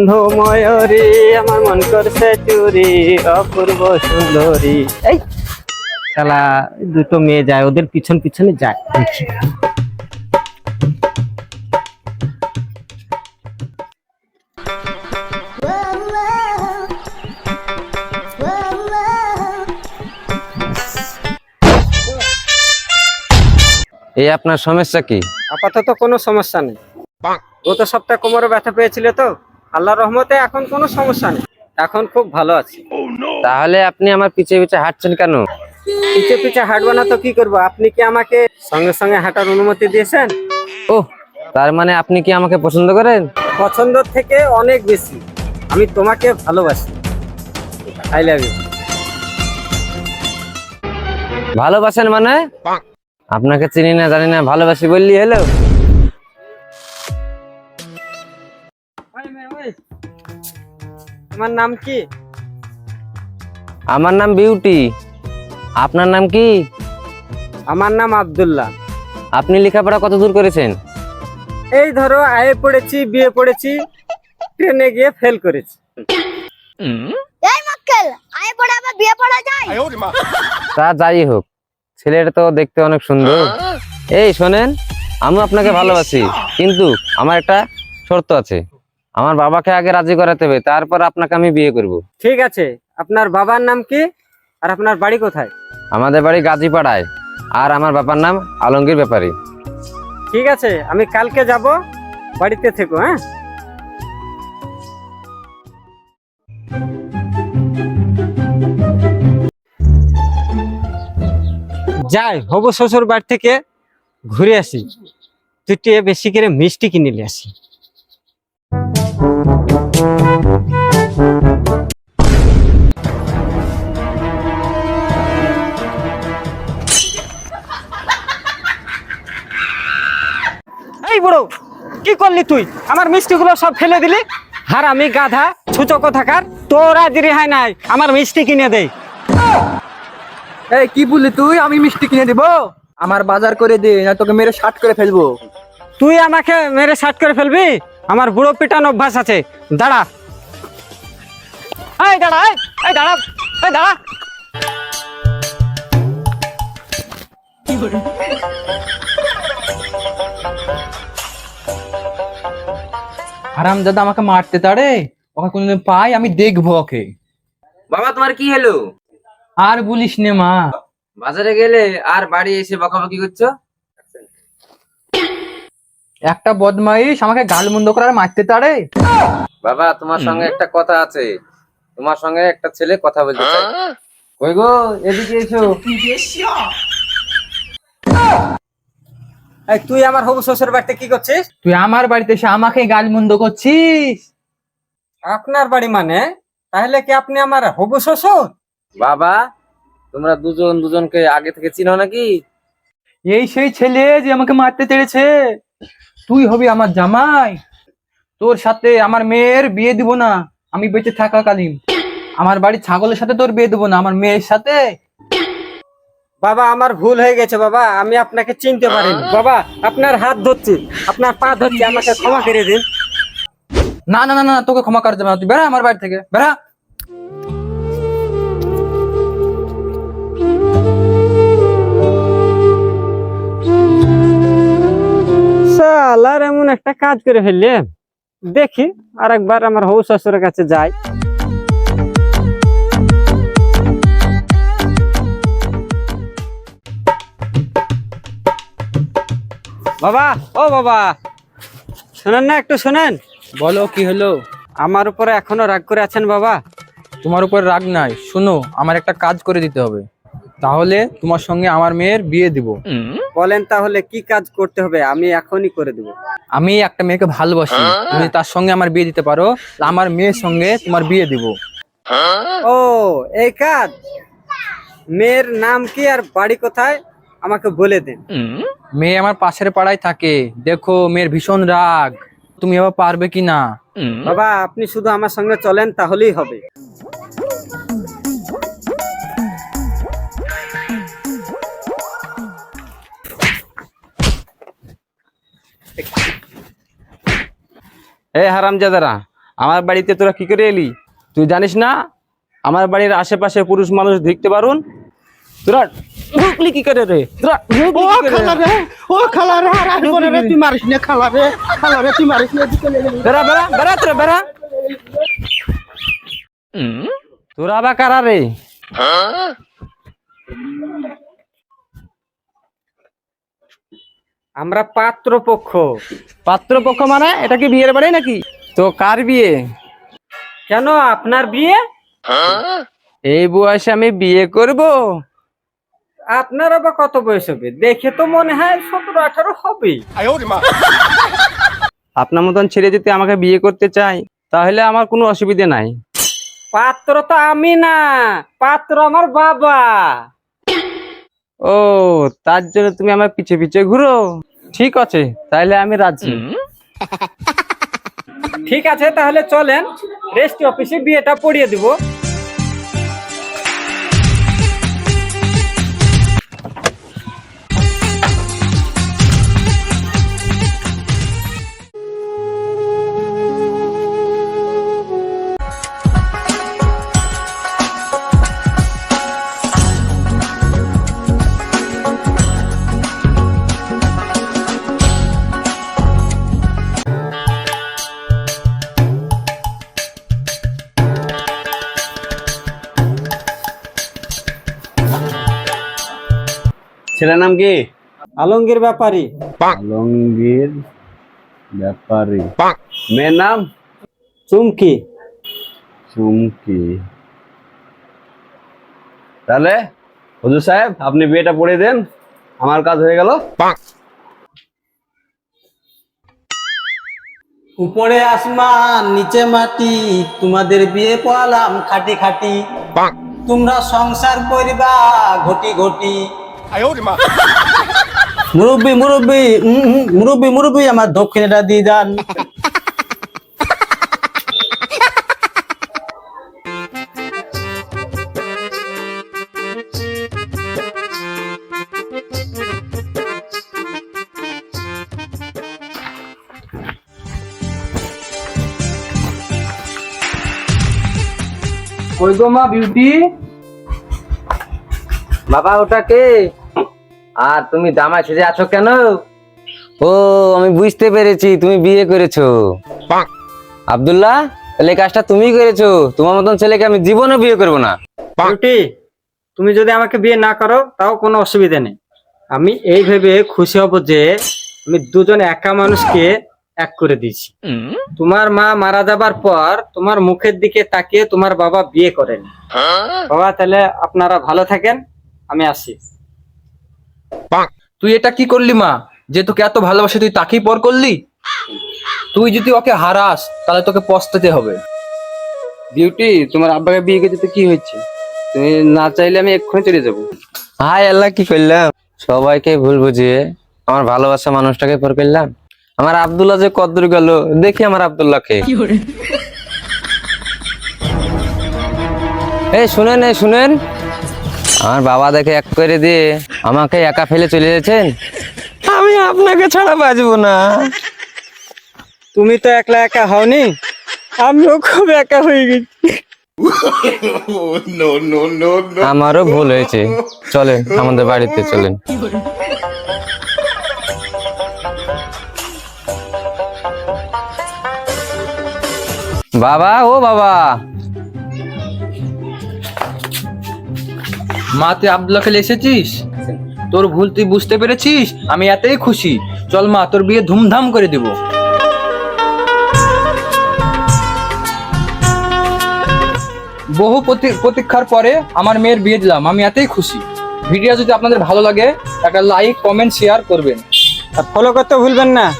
বন্ধু ময়ূরী আমার মন করছে চুরি অপূর্ব সুন্দরী। এই শালা দুটো মেয়ে যায় ওদের পিছন পিছনে যায়। এই আপনার সমস্যা কি? আপাতত কোনো সমস্যা নেই। গত সপ্তাহে কোমরে ব্যথা পেয়েছিল তো? আল্লাহ রহমতে এখন কোনো সমস্যা নেই। এখন খুব ভালো আছি। তাহলে আপনি আমার পিছে পিছে হাঁটছেন কেন? পিছে পিছে হাঁটবো না তো কি করব? আপনি কি আমাকে সঙ্গে সঙ্গে হাঁটার অনুমতি দিয়েছেন? ও তার মানে আপনি কি আমাকে পছন্দ করেন? পছন্দ থেকে অনেক বেশি। আমি তোমাকে ভালোবাসি। আই লাভ ইউ ভালোবাসেন মানে? আপনাকে চিনি না জানি না ভালোবাসি বললি হলো তোমার নাম কি? আমার নাম বিউটি। আপনার নাম কি? আমার নাম আব্দুল্লাহ। আপনি লেখাপড়া কত দূর করেছেন? এই ধরো আয়ে পড়েছি বিয়ে পড়েছি ট্রেনে গিয়ে ফেল করেছি। এই মক্কেল আয় পড়ে আবার বিয়ে পড়া যায়? তা যাই হোক ছেলেটা তো দেখতে অনেক সুন্দর। এই শোনেন আমি আপনাকে ভালোবাসি কিন্তু আমার একটা শর্ত আছে। আমার বাবাকে আগে রাজি করাতে হবে তারপর আপনাকে আমি বিয়ে করব। ঠিক আছে আপনার বাবার নাম কি আর আপনার বাড়ি কোথায়? আমাদের বাড়ি গাজীপাড়ায় আর আমার বাবার নাম আলমগীর ব্যাপারী। ঠিক আছে আমি কালকে যাব বাড়িতে থেকো হ্যাঁ? যাই হবু শ্বশুর বাড়ি থেকে ঘুরে আসি। দুটি বেশি করে মিষ্টি কিনে নিয়ে আসি। এই বুড়ো কি করলি তুই? আমার মিষ্টিগুলো সব ফেলে দিলি? আর আমি গাধা ছুচকো থাকার তোর আজ রেহাই নাই আমার মিষ্টি কিনে এই কি বললি তুই? আমি মিষ্টি কিনে দিব? আমার বাজার করে দে না তোকে মেরে শার্ট করে ফেলব। তুই আমাকে মেরে শার্ট করে ফেলবি? আমার বুড়ো পিটান অভ্যাস আছে। দাঁড়া। এই দাঁড়া এই, দাঁড়া এই দাঁড়া। আরাম দাদা আমাকে মারতে তারে ওকে কোনদিন পাই আমি দেখব ওকে। বাবা তোমার কি হলো? আর বলিস নে মা। বাজারে গেলে আর বাড়ি এসে বকাবকি করছ? একটা বদমাইশ আমাকে গাল মন্দ করে আর মারতে তারে? বাবা তোমার সঙ্গে একটা কথা আছে। তোমার সঙ্গে একটা ছেলে কথা বলতে চাই। কই গো? এদিকে এসো। এই তুই আমার হবু শ্বশুর বাড়িতে কি করছিস? তুই আমার বাড়িতে এসে আমাকে গাল মন্দ করছিস? আপনার বাড়ি মানে? তাহলে কি আপনি আমার হবু শ্বশুর? বাবা তোমরা দুজন দুজনকে আগে থেকে চিনো নাকি? এই সেই ছেলে যে আমাকে মারতে চেয়েছে। তুই হবি আমার জামাই। তোর সাথে আমার মেয়ের বিয়ে দিব না। আমি বেঁচে থাকাকালীন। আমার বাড়ির ছাগলের সাথে তোর বিয়ে দেবো না আমার মেয়ের সাথে। বাবা আমার ভুল হয়ে গেছে বাবা। আমি আপনাকে চিনতে পারিনি। বাবা আপনার হাত ধরছি। আপনার পা ধরছি। আমাকে ক্ষমা করে দিন। না না না না তোকে ক্ষমা করে দেবে না। তুই বেড়া আমার বাড়ি থেকে। বেড়া। কাজ করে ফেললে দেখি আর একবার আমার হবু শ্বশুরের কাছে যাই। বাবা ও বাবা শোনেন না একটু শোনেন। বলো কি হলো? আমার উপরে এখনও রাগ করে আছেন বাবা। তোমার উপর রাগ নাই শোনো আমার একটা কাজ করে দিতে হবে। তাহলে তোমার সঙ্গে আমার মেয়ের বিয়ে দিব। বলেন তাহলে কি কাজ করতে হবে? আমি এখনই করে দেব। আমি একটা মেয়েকে ভালোবাসি। তুমি তার সঙ্গে আমার বিয়ে দিতে পারো আমার মেয়ের সঙ্গে তোমার বিয়ে দিব। ও এই কাজ? মেয়ের নাম কি আর বাড়ি কোথায়? আমাকে বলে দিন। মেয়ে আমার পাশের পাড়ায় থাকে। দেখো মেয়ের ভীষণ রাগ। তুমি এবার পারবে কি না বাবা আপনি শুধু আমার সঙ্গে চলেন তাহলেই হবে। এই হারামজাদারা আমার বাড়িতে তোরা কি করে এলি? তুই জানিস না? আমার বাড়ির আশেপাশে পুরুষ মানুষ দেখতে পারুন? তোরা ঢুকলি কি করে রে? তোরা? ও খালা রে আর আসব রে তুই মারিস না খালা রে খালা রে তুই মারিস না দিকে লেগে বেড়া বেড়া বেড়া তোরা তোরা বা কারা রে? আমরা পাত্র পক্ষ পাত্রপক্ষ মানে? এটা কি বিয়ের বাড়ি নাকি? তো কার বিয়ে? কেন আপনার বিয়ে? এই বয়সে আমি বিয়ে করব। আপনার আবার কত বয়স হবে? দেখে তো মনে হয় সতেরো আঠারো হবেই আপনার মতন ছেলে যদি আমাকে বিয়ে করতে চাই তাহলে আমার কোনো অসুবিধে নাই। পাত্র তো আমি না পাত্র আমার বাবা। ও তার জন্য তুমি আমার পিছে পিছে ঘুরো। ঠিক আছে তাহলে আমি রাজি। ঠিক আছে তাহলে চলেন রেস্ট অফিসে বিয়েটা পড়িয়ে দিব। ছেলের নাম কি? আলমগীর ব্যাপারী। আলমগীর ব্যাপারী। মেয়ের নাম? চুমকি। চুমকি। তাহলে হুজুর সাহেব আপনি বিয়েটা পড়ে দেন। আমার কাজ হয়ে গেল। উপরে আসমান নিচে মাটি তোমাদের বিয়ে পড়ালাম খাটি খাটি। তোমরা সংসার করিবা ঘটি ঘটি। মুরব্বী মুরব্বী উম, উম, মুরব্বী মুরব্বী আমার দক্ষিণেটা দিয়ে যান। কই গো মা বিউটি বাবা ওটা কে? আর তুমি জামাই সেজে আছো কেন? ও আমি বুঝতে পেরেছি তুমি বিয়ে করেছ। আব্দুল্লাহ তাহলে কাজটা তুমি করেছ। তোমার মতন ছেলেকে আমি জীবনে বিয়ে করব না। রুটি তুমি যদি আমাকে বিয়ে না করো তাও কোনো অসুবিধা নেই। আমি এই ভেবে খুশি হব যে আমি দুজন একা মানুষকে এক করে দিয়েছি। তোমার মা মারা যাবার পর তোমার মুখের দিকে তাকিয়ে তোমার বাবা বিয়ে করেন। বাবা তাহলে আপনারা ভালো থাকেন আমি আসি। তুই এটা কি করলি মা? যে তোকে এত ভালোবাসে তুই তাকেই পর করলি? তুই যদি ওকে হারাস তাহলে তোকে পস্তাতে হবে। বিউটি তোমার আব্বাকে বিয়ে করতে কি হয়েছে? তুমি না চাইলে আমি এক্ষুনি চলে যাব। হাই আল্লাহ কি করলাম? সবাইকে ভুল বুঝিয়ে আমার ভালোবাসা মানুষটাকে পর করলাম। আমার আব্দুল্লাহ যে কদ্দূর গেল দেখি আমার আব্দুল্লাহকে। এই শুনেন এই শুনেন। আমার বাবা দেখে এক করে দিয়ে আমাকে একা ফেলে চলে যাচ্ছেন আমি আপনাকে ছাড়া বাঁচবো না। তুমি তো একলা একা হওনি আমিও খুব একা হয়ে গেছি। আমারও ভুল হয়েছে। চলেন আমাদের বাড়িতে চলেন। বাবা ও বাবা। মা, তুই আব্দুল্লাহকে এসেছিস? তোর ভুল তুই বুঝতে পেরেছিস? আমি এতেই খুশি। চল মা, তোর বিয়ে ধুমধাম করে দিব। বহু প্রতি- প্রতীক্ষার পরে আমার মেয়ের বিয়ে দিলাম। আমি এতেই খুশি। ভিডিও যদি আপনাদের ভালো লাগে, একটা লাইক কমেন্ট শেয়ার করবেন। আর ফলো করতে ভুলবেন না।